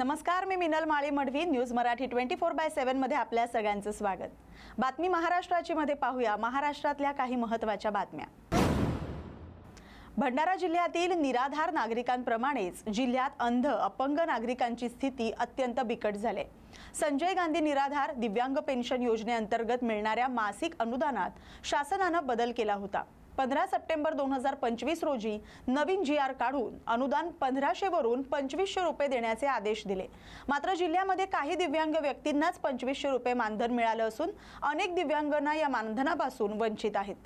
नमस्कार मी Minal Mali Madavi news Marathi twenty four by सेव्हनमध्ये आपल्या सगळ्यांचं स्वागत. बातमी महाराष्ट्राची मध्ये पाहूया. महाराष्ट्रातल्या काही महत्त्वाच्या बातम्या. भंडारा जिल्ह्यातील निराधार नागरिकांप्रमाणेच जिल्ह्यात अंध अपंग नागरिकांची स्थिती अत्यंत बिकट झाली. संजय गांधी निराधार दिव्यांग पेन्शन योजनेअंतर्गत मिळणाऱ्या मासिक अनुदानात शासनानं बदल केला होता. पंधरा सप्टेंबर दोन हजार पंचवीस रोजी नवीन जी आर काढून अनुदान पंधराशे वरून पंचवीसशे रुपये देण्याचे आदेश दिले. मात्र जिल्ह्यामध्ये काही दिव्यांग व्यक्तींनाच पंचवीसशे रुपये मानधन मिळालं असून अनेक दिव्यांगांना या मानधनापासून वंचित आहेत.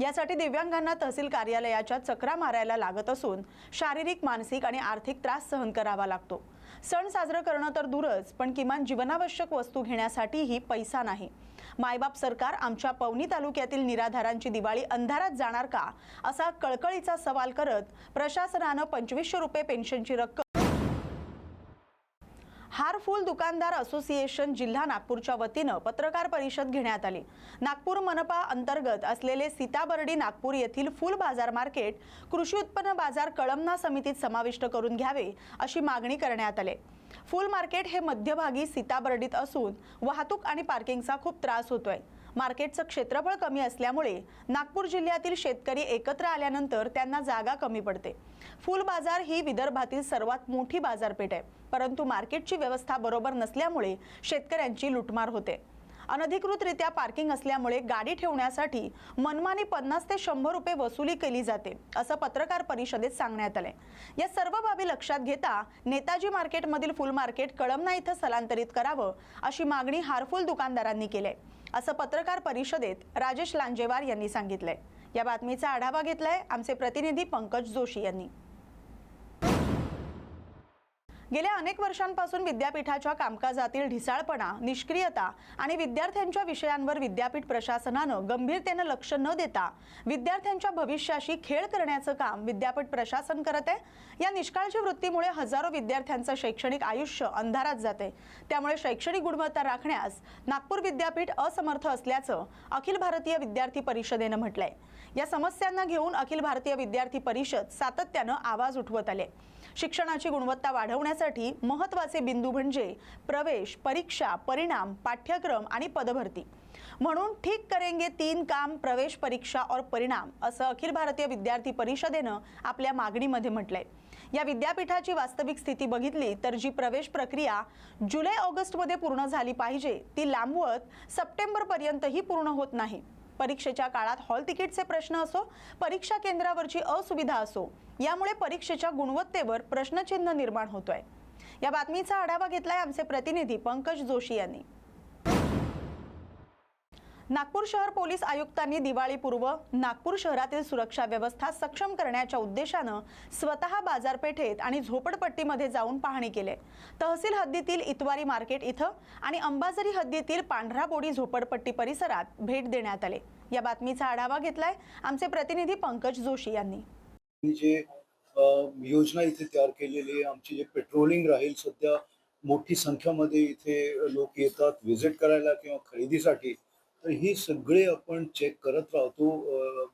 यासाठी दिव्यांगांना तहसील कार्यालयाच्या चक्रा मारायला लागत असून शारीरिक मानसिक आणि आर्थिक त्रास सहन करावा लागतो. सण साजरं करणं तर दूरच पण किमान जीवनावश्यक वस्तू घेण्यासाठीही पैसा नाही. मायबाप सरकार आमच्या पवनी तालुक्यातील निराधारांची दिवाळी अंधारात जाणार का? असा कळकळीचा सवाल करत प्रशासनानं पंचवीसशे रुपये पेन्शनची रक्कम हारफुल दुकानदार असोसिएशन जिल्हा नागपूरच्या वतीनं पत्रकार परिषद घेण्यात आली. नागपूर मनपा अंतर्गत असलेले सीताबर्डी नागपूर येथील फुल बाजार मार्केट कृषी उत्पन्न बाजार कळमना समितीत समाविष्ट करून घ्यावे अशी मागणी करण्यात आली. फुल मार्केट हे मध्यभागी सीताबर्डीत असून वाहतूक आणि पार्किंगचा खूप त्रास होतोय. मार्केटचं क्षेत्रफळ कमी असल्यामुळे नागपूर जिल्ह्यातील शेतकरी एकत्र आल्यानंतर त्यांना जागा कमी पडते. फुल बाजार ही विदर्भातील सर्वात मोठी बाजारपेठ आहे. परंतु मार्केटची व्यवस्था बरोबर नसल्यामुळे शेतकऱ्यांची लुटमार होते. अनधिकृतरित्या पार्किंग असल्यामुळे गाडी ठेवण्यासाठी मनमानी पन्नास ते शंभर रुपये वसुली केली जाते असं पत्रकार परिषदेत सांगण्यात आले या सर्व बाबी लक्षात घेता नेताजी मार्केटमधील फुल मार्केट कळमना इथं स्थलांतरित करावं अशी मागणी हारफुल दुकानदारांनी केली आहे असं पत्रकार परिषदेत राजेश लांजेवार यांनी सांगितलंय. या बातमीचा आढावा घेतलाय आमचे प्रतिनिधी पंकज जोशी यांनी. गेल्या अनेक वर्षांपासून विद्यापीठाच्या कामकाजातील ढिसाळपणा निष्क्रियता आणि विद्यार्थ्यांच्या विषयांवर विद्यापीठ प्रशासनानं गंभीरतेनं लक्ष न देता विद्यार्थ्यांच्या भविष्याशी खेळ करण्याचं काम विद्यापीठ प्रशासन करत आहे. या निष्काळजी वृत्तीमुळे हजारो विद्यार्थ्यांचं शैक्षणिक आयुष्य अंधारात जाते त्यामुळे शैक्षणिक गुणवत्ता राखण्यास नागपूर विद्यापीठ असमर्थ असल्याचं अखिल भारतीय विद्यार्थी परिषदेनं म्हटलंय. या समस्यांना घेऊन अखिल भारतीय विद्यार्थी परिषद सातत्यानं आवाज उठवत आले. शिक्षणाची गुणवत्ता वाढवण्यासाठी महत्त्वाचे बिंदू म्हणजे प्रवेश परीक्षा परिणाम पाठ्यक्रम आणि पदभरती. म्हणून ठीक करेंगे तीन काम प्रवेश परीक्षा और परिणाम असं अखिल भारतीय विद्यार्थी परिषदेनं आपल्या मागणीमध्ये म्हटलंय. या विद्यापीठाची वास्तविक स्थिती बघितली तर जी प्रवेश प्रक्रिया जुलै ऑगस्टमध्ये पूर्ण झाली पाहिजे ती लांबवत सप्टेंबरपर्यंतही पूर्ण होत नाही. परीक्षेच्या काळात हॉल तिकीटचे प्रश्न असो परीक्षा केंद्रावरची असुविधा असो यामुळे परीक्षेच्या गुणवत्तेवर प्रश्नचिन्ह निर्माण होतोय. या बातमीचा आढावा घेतलाय आमचे प्रतिनिधी पंकज जोशी यांनी. नागपूर शहर पोलीस आयुक्तांनी दिवाळीपूर्व नागपूर शहरातील सुरक्षा व्यवस्था सक्षम करण्याच्या उद्देशानं स्वतः बाजारपेठेत आणि झोपडपट्टीमध्ये जाऊन पाहणी केली. तहसील हद्दीतील इतवारी मार्केट इथं आणि अंबाझरी हद्दीतील पांढरा बोडी झोपडपट्टी परिसरात भेट देण्यात आले. या बातमीचा आढावा घेतलाय आमचे प्रतिनिधी पंकज जोशी यांनी. जे योजना इथे तयार केलेली आहे आमची जे पेट्रोलिंग राहील सध्या मोठी संख्यामध्ये इथे लोक येतात व्हिजिट करायला किंवा खरेदीसाठी तर ही सगळे आपण चेक करत राहतो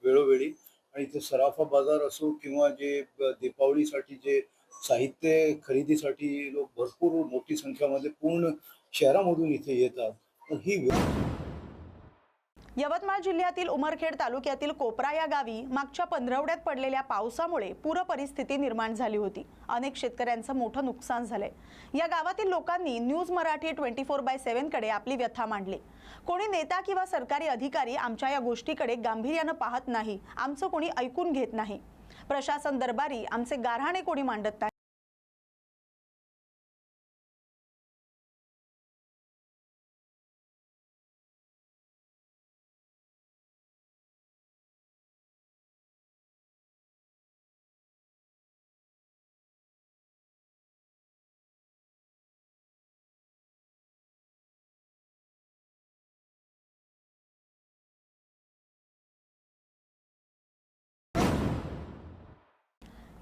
वेळोवेळी. आणि इथे सराफा बाजार असो किंवा जे दीपावलीसाठी जे साहित्य खरेदीसाठी लोक भरपूर मोठी संख्यामध्ये पूर्ण शहरामधून इथे येतात. तर ही व्य- यवतमाळ जिल्ह्यातील उमरखेड तालुक्यातील कोपरा या गावी मागच्या पंधरवड्यात पडलेल्या पावसामुळे पूर परिस्थिती निर्माण झाली होती. अनेक शेतकऱ्यांचं मोठं नुकसान झालंय. या गावातील लोकांनी news Marathi twenty four by सेव्हनकडे आपली व्यथा मांडली. कोणी नेता किंवा सरकारी अधिकारी आमच्या या गोष्टीकडे गांभीर्यानं पाहत नाही. आमचं कोणी ऐकून घेत नाही. प्रशासन दरबारी आमचे गारहाणे कोणी मांडत नाही.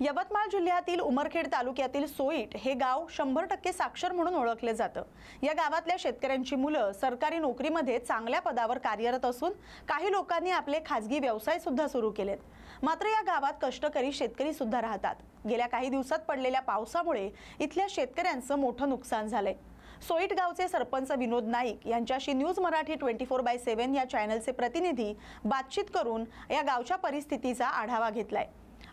यवतमाळ जिल्ह्यातील उमरखेड तालुक्यातील सोईट हे गाव शंभर टक्के साक्षर म्हणून ओळखले जातं. या गावातल्या शेतकऱ्यांची मुलं सरकारी नोकरीमध्ये चांगल्या पदावर कार्यरत असून काही लोकांनी आपले खाजगी व्यवसाय सुद्धा सुरू केलेत. मात्र या गावात कष्टकरी शेतकरी सुद्धा राहतात. गेल्या काही दिवसात पडलेल्या पावसामुळे इथल्या शेतकऱ्यांचं मोठं नुकसान झालंय. सोईट गावचे सरपंच विनोद नाईक यांच्याशी news Marathi twenty four by seven या चॅनलचे प्रतिनिधी बातचीत करून या गावच्या परिस्थितीचा आढावा घेतलाय.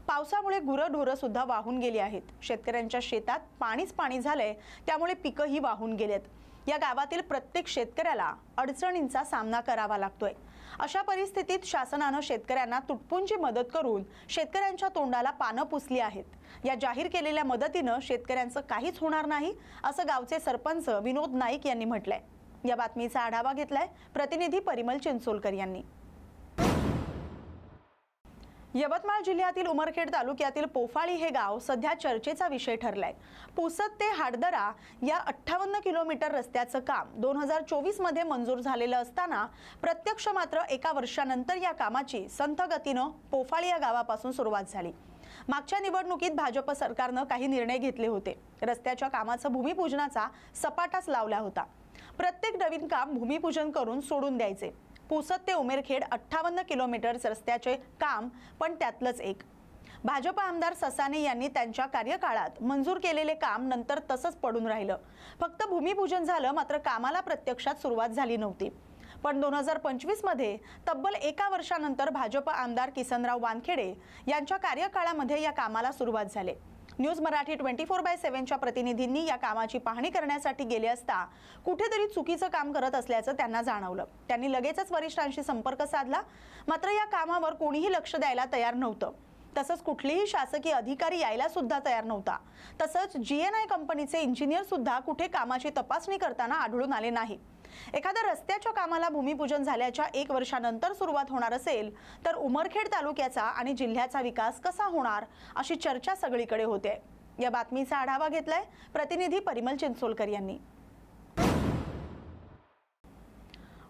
पावसामुळे गुरंढोरं सुद्धा वाहून गेली आहेत. शेतकऱ्यांच्या शेतात पाणीच पाणी झालंय त्यामुळे पिकंही वाहून गेलेत. या गावातील प्रत्येक शेतकऱ्याला अडचणींचा सामना करावा लागतोय. अशा परिस्थितीत शासनानं शेतकऱ्यांना तुटपुंची मदत करून शेतकऱ्यांच्या तोंडाला पानं पुसली आहेत. या जाहीर केलेल्या मदतीनं शेतकऱ्यांचं काहीच होणार नाही असं गावचे सरपंच विनोद नाईक यांनी म्हटलंय. या बातमीचा आढावा घेतलाय प्रतिनिधी परिमल चिंचोलकर यांनी. यवतमाळ जिल्ह्यातील उमरखेड तालुक्यातील पोफाळी हे गाव सध्या चर्चेचा विषय ठरलाय. पुसद ते हाडदरा या अठ्ठावन्न किलोमीटर रस्त्याचं काम दोन हजार चोवीसमध्ये मंजूर झालेलं असताना प्रत्यक्ष मात्र एका वर्षानंतर या कामाची संथ गतीनं पोफाळी या गावापासून सुरुवात झाली. मागच्या निवडणुकीत भाजप सरकारनं काही निर्णय घेतले होते. रस्त्याच्या कामाचं भूमिपूजनाचा सपाटाच लावला होता. प्रत्येक नवीन काम भूमिपूजन करून सोडून द्यायचे. पुसद ते उमेरखेड अठ्ठावन्न किलोमीटर रस्त्याचे काम पण त्यातलंच एक. भाजप आमदार ससाने यांनी त्यांच्या कार्यकाळात मंजूर केलेले काम नंतर तसंच पडून राहिलं. फक्त भूमिपूजन झालं मात्र कामाला प्रत्यक्षात सुरुवात झाली नव्हती. पण दोन हजार पंचवीसमध्ये तब्बल एका वर्षानंतर भाजप आमदार किसनराव वानखेडे यांच्या कार्यकाळामध्ये या कामाला सुरुवात झाली. News Marathi twenty four by सेव्हनच्या प्रतिनिधींनी या कामाची पाहणी करण्यासाठी गेले असता कुठेतरी चुकीचं काम करत असल्याचं त्यांना जाणवलं. त्यांनी लगेचच वरिष्ठांशी संपर्क साधला. मात्र या कामावर कोणीही लक्ष द्यायला तयार नव्हतं. तसंच कुठलेही शासकीय अधिकारी यायला सुद्धा तयार नव्हता. तसंच जी एन आय कंपनीचे इंजिनियर सुद्धा कुठे कामाची तपासणी करताना आढळून आले नाही. एखाद्या रस्त्याच्या कामाला भूमिपूजन झाल्याच्या एक वर्षानंतर सुरुवात होणार असेल तर उमरखेड तालुक्याचा आणि जिल्ह्याचा विकास कसा होणार अशी चर्चा सगळीकडे होते. या बातमीचा आढावा घेतलाय प्रतिनिधी परिमल चिंचोलकर यांनी.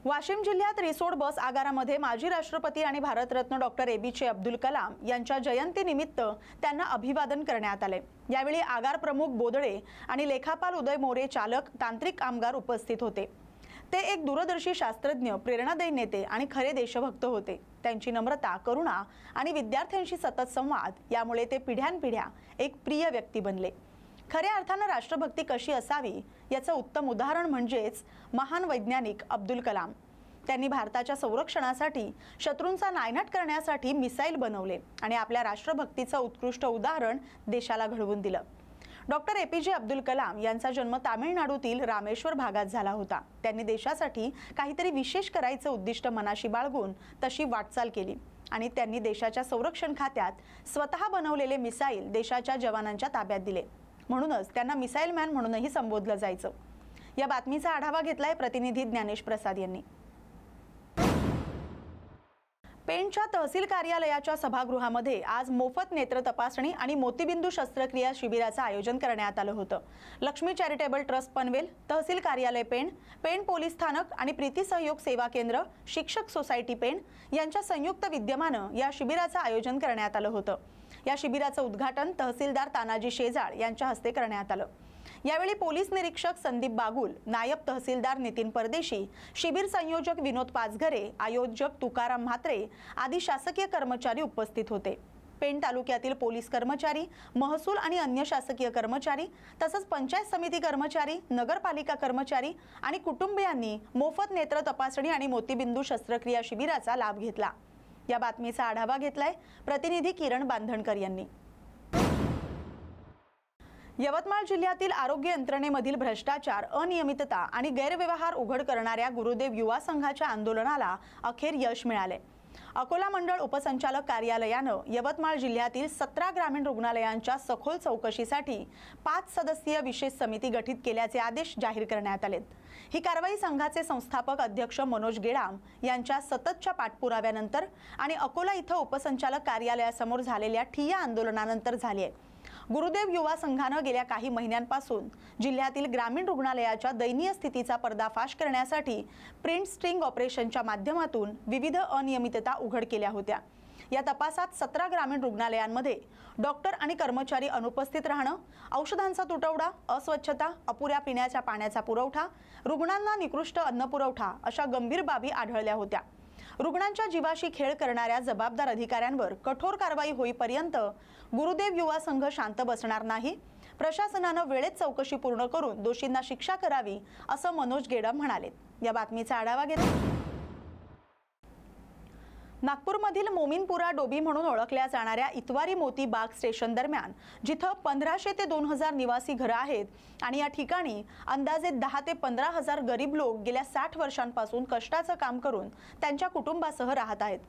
वाशिम जिल्ह्यात रिसोड बस आगारामध्ये माजी राष्ट्रपती आणि Bharat Ratna doctor A B J Abdul Kalam यांच्या जयंतीनिमित्त त्यांना अभिवादन करण्यात आले. यावेळी आगार प्रमुख बोदळे आणि लेखापाल उदय मोरे चालक तांत्रिक कामगार उपस्थित होते. ते एक दूरदर्शी शास्त्रज्ञ प्रेरणादायी नेते आणि खरे देशभक्त होते. त्यांची नम्रता करुणा आणि विद्यार्थ्यांशी सतत संवाद यामुळे ते पिढ्यानपिढ्या एक प्रिय व्यक्ती बनले. खऱ्या अर्थानं राष्ट्रभक्ती कशी असावी याचं उत्तम उदाहरण म्हणजेच महान वैज्ञानिक अब्दुल कलाम. त्यांनी भारताच्या संरक्षणासाठी शत्रूंचा नायनाट करण्यासाठी मिसाईल बनवले आणि आपल्या राष्ट्रभक्तीचं उत्कृष्ट उदाहरण देशाला घडवून दिलं. डॉक्टर ए पी जे अब्दुल कलाम यांचा जन्म तामिळनाडूतील रामेश्वर भागात झाला होता. त्यांनी देशासाठी काहीतरी विशेष करायचं उद्दिष्ट मनाशी बाळगून तशी वाटचाल केली आणि त्यांनी देशाच्या संरक्षण खात्यात स्वतः बनवलेले मिसाईल देशाच्या जवानांच्या ताब्यात दिले. म्हणूनच त्यांना मिसाईल मॅन म्हणूनही संबोधलं जायचं. या बातमीचा आढावा घेतलाय प्रतिनिधी ज्ञानेश प्रसाद यांनी. पेणच्या तहसील कार्यालयाच्या सभागृहामध्ये आज मोफत नेत्र तपासणी आणि मोतीबिंदू शस्त्रक्रिया शिबिराचं आयोजन करण्यात आलं होतं. लक्ष्मी चॅरिटेबल ट्रस्ट पनवेल तहसील कार्यालय पेण पेण पोलीस स्थानक आणि प्रीती सहयोग सेवा केंद्र शिक्षक सोसायटी पेण यांच्या संयुक्त विद्यमानं या शिबिराचं आयोजन करण्यात आलं होतं. या शिबिराचं उद्घाटन तहसीलदार तानाजी शेजाळ यांच्या हस्ते करण्यात आलं. यावेळी पोलीस निरीक्षक संदीप बागुल नायब तहसीलदार नितीन परदेशी शिबिर संयोजक विनोद पाचघरे आयोजक तुकाराम म्हात्रे आदी शासकीय कर्मचारी उपस्थित होते. पेण तालुक्यातील पोलीस कर्मचारी महसूल आणि अन्य शासकीय कर्मचारी तसंच पंचायत समिती कर्मचारी नगरपालिका कर्मचारी आणि कुटुंबियांनी मोफत नेत्र तपासणी आणि मोतीबिंदू शस्त्रक्रिया शिबिराचा लाभ घेतला. या बातमीचा आढावा घेतलाय प्रतिनिधी किरण बांधणकर यांनी. यवतमाळ जिल्ह्यातील आरोग्य यंत्रणेमधील भ्रष्टाचार अनियमितता आणि गैरव्यवहार उघड करणाऱ्या गुरुदेव युवा संघाच्या आंदोलनाला अखेर यश मिळाले. अकोला मंडळ उपसंचालक कार्यालयानं यवतमाळ जिल्ह्यातील सतरा ग्रामीण रुग्णालयांच्या सखोल चौकशीसाठी पाच सदस्यीय विशेष समिती गठीत केल्याचे आदेश जाहीर करण्यात आलेत. ही कारवाई संघाचे संस्थापक अध्यक्ष मनोज गेडाम यांच्या सततच्या पाठपुराव्यानंतर आणि अकोला इथं उपसंचालक कार्यालयासमोर झालेल्या ठिय्या आंदोलनानंतर झाली आहे. गुरुदेव युवा संघानं गेल्या काही महिन्यांपासून जिल्ह्यातील ग्रामीण रुग्णालयाच्या दयनीय स्थितीचा पर्दाफाश करण्यासाठी प्रिंट स्ट्रिंग ऑपरेशनच्या माध्यमातून विविध अनियमितता उघड केल्या होत्या. या तपासात सतरा ग्रामीण रुग्णालयांमध्ये डॉक्टर आणि कर्मचारी अनुपस्थित राहणं औषधांचा तुटवडा अस्वच्छता अपुऱ्या पिण्याच्या पाण्याचा पुरवठा रुग्णांना निकृष्ट अन्न पुरवठा अशा गंभीर बाबी आढळल्या होत्या. रुग्णांच्या जीवाशी खेळ करणाऱ्या जबाबदार अधिकाऱ्यांवर कठोर कारवाई होईपर्यंत गुरुदेव युवा संघ शांत बसणार नाही. प्रशासनानं वेळेत चौकशी पूर्ण करून दोषींना शिक्षा करावी असं मनोज गेडम म्हणाले या बातमीचा आढावा घेतला नागपूरमधील मोमीनपुरा डोबी म्हणून ओळखल्या जाणाऱ्या इतवारी मोती बाग स्टेशन दरम्यान जिथं पंधराशे ते दोन हजार निवासी घरं आहेत आणि या ठिकाणी अंदाजे दहा ते पंधरा हजार गरीब लोक गेल्या साठ वर्षांपासून कष्टाचं काम करून त्यांच्या कुटुंबासह राहत आहेत.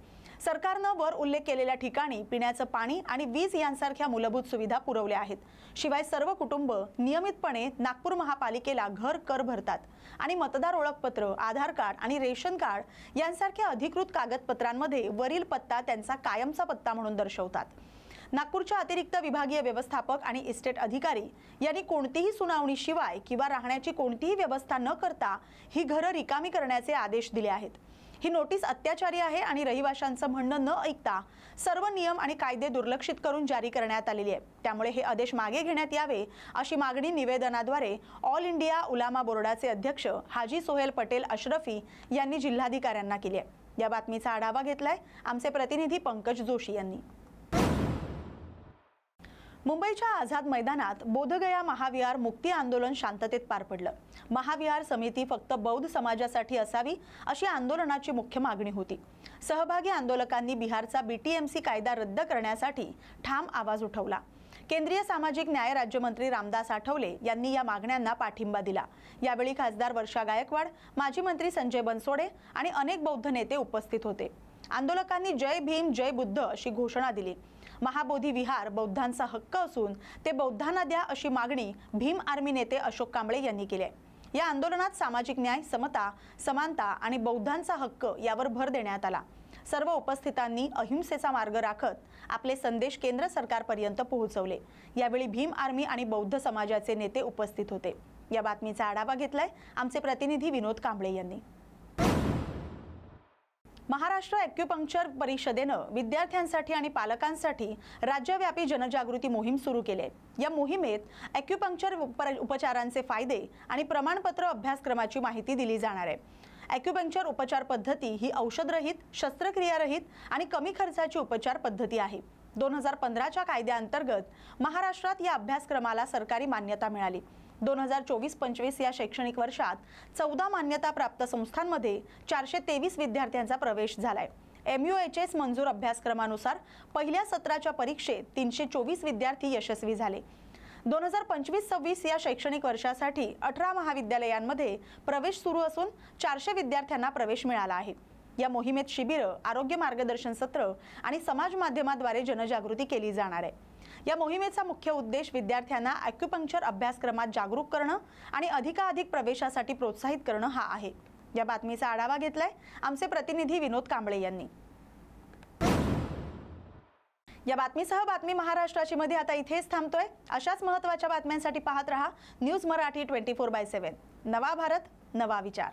सरकारनं वर उल्लेख केलेल्या ठिकाणी पिण्याचं पाणी आणि वीज यांसारख्या मूलभूत सुविधा पुरवल्या आहेत. शिवाय सर्व कुटुंब नियमितपणे नागपूर महापालिकेला घर कर भरतात. आणि मतदार ओळखपत्र आधार कार्ड आणि रेशन कार्ड यांसारख्या अधिकृत कागदपत्रांमध्ये वरील पत्ता त्यांचा कायमचा पत्ता म्हणून दर्शवतात. नागपूरच्या अतिरिक्त विभागीय व्यवस्थापक आणि इस्टेट अधिकारी यांनी कोणतीही सुनावणीशिवाय किंवा राहण्याची कोणतीही व्यवस्था न करता ही घरं रिकामी करण्याचे आदेश दिले आहेत. ही नोटीस अत्याचारी आहे आणि रहिवाशांचं म्हणणं न ऐकता सर्व नियम आणि कायदे दुर्लक्षित करून जारी करण्यात आलेली आहे त्यामुळे हे आदेश मागे घेण्यात यावे अशी मागणी निवेदनाद्वारे ऑल इंडिया उलामा बोर्डाचे अध्यक्ष हाजी सोहेल पटेल अशरफी यांनी जिल्हाधिकाऱ्यांना केली आहे. या बातमीचा आढावा घेतलाय आमचे प्रतिनिधी पंकज जोशी यांनी. मुंबईच्या आझाद मैदानात बोधगया महाविहार मुक्ती आंदोलन शांततेत पार पडलं. महाविहार समिती फक्त बौद्ध समाजासाठी असावी अशी आंदोलनाची मुख्य मागणी होती. सहभागी आंदोलकांनी बिहारचा बीटीएमसी कायदा रद्द करण्यासाठी ठाम आवाज उठवला. केंद्रीय सामाजिक न्याय राज्यमंत्री रामदास आठवले यांनी या मागण्यांना पाठिंबा दिला. यावेळी खासदार वर्षा गायकवाड माजी मंत्री संजय बनसोडे आणि अनेक बौद्ध नेते उपस्थित होते. आंदोलकांनी जय भीम जय बुद्ध अशी घोषणा दिली. महाबोधी विहार बौद्धांचा हक्क असून ते बौद्धांना द्या अशी मागणी भीम आर्मी नेते अशोक कांबळे यांनी केली आहे. या आंदोलनात सामाजिक न्याय समता समानता आणि बौद्धांचा हक्क यावर भर देण्यात आला. सर्व उपस्थितांनी अहिंसेचा मार्ग राखत आपले संदेश केंद्र सरकारपर्यंत पोहोचवले. यावेळी भीम आर्मी आणि बौद्ध समाजाचे नेते उपस्थित होते. या बातमीचा आढावा घेतलाय आमचे प्रतिनिधी विनोद कांबळे यांनी. महाराष्ट्र ॲक्युपंक्चर परिषदेनं विद्यार्थ्यांसाठी आणि पालकांसाठी राज्यव्यापी जनजागृती मोहीम सुरू केली आहे. या मोहिमेत ॲक्युपंक्चर उपचारांचे फायदे आणि प्रमाणपत्र अभ्यासक्रमाची माहिती दिली जाणार आहे. ॲक्युपंक्चर उपचार पद्धती ही औषधरहित शस्त्रक्रियारहित आणि कमी खर्चाची उपचार पद्धती आहे. दोन हजार पंधराच्या कायद्याअंतर्गत महाराष्ट्रात या अभ्यासक्रमाला सरकारी मान्यता मिळाली. दोन हजार चोवीस पंचवीस या शैक्षणिक वर्षात चौदा मान्यताप्राप्त संस्थांमध्ये चारशे तेवीस विद्यार्थ्यांचा प्रवेश झालाय. एम यू एच एस मंजूर अभ्यासक्रमानुसार पहिल्या सत्राच्या परीक्षेत तीनशे चोवीस विद्यार्थी यशस्वी झाले. दोन हजार पंचवीस सव्वीस या शैक्षणिक वर्षासाठी अठरा महाविद्यालयांमध्ये प्रवेश सुरू असून चारशे विद्यार्थ्यांना प्रवेश मिळाला आहे. या मोहिमेत शिबिरं आरोग्य मार्गदर्शन सत्र आणि समाज माध्यमाद्वारे जनजागृती केली जाणार आहे. या मोहिमेचा मुख्य उद्देश विद्यार्थ्यांना अॅक्युपंक्चर अभ्यासक्रमात जागरूक करणं आणि अधिकाधिक प्रवेशासाठी प्रोत्साहित करणं हा आहे. या बातमीचा आढावा घेतलाय आमचे प्रतिनिधी विनोद कांबळे यांनी. या बातमीसह बातमी महाराष्ट्राची मध्ये आता इथेच थांबतोय. अशाच महत्त्वाच्या बातम्यांसाठी पाहत रहा news Marathi twenty four by seven. नवा भारत नवा विचार.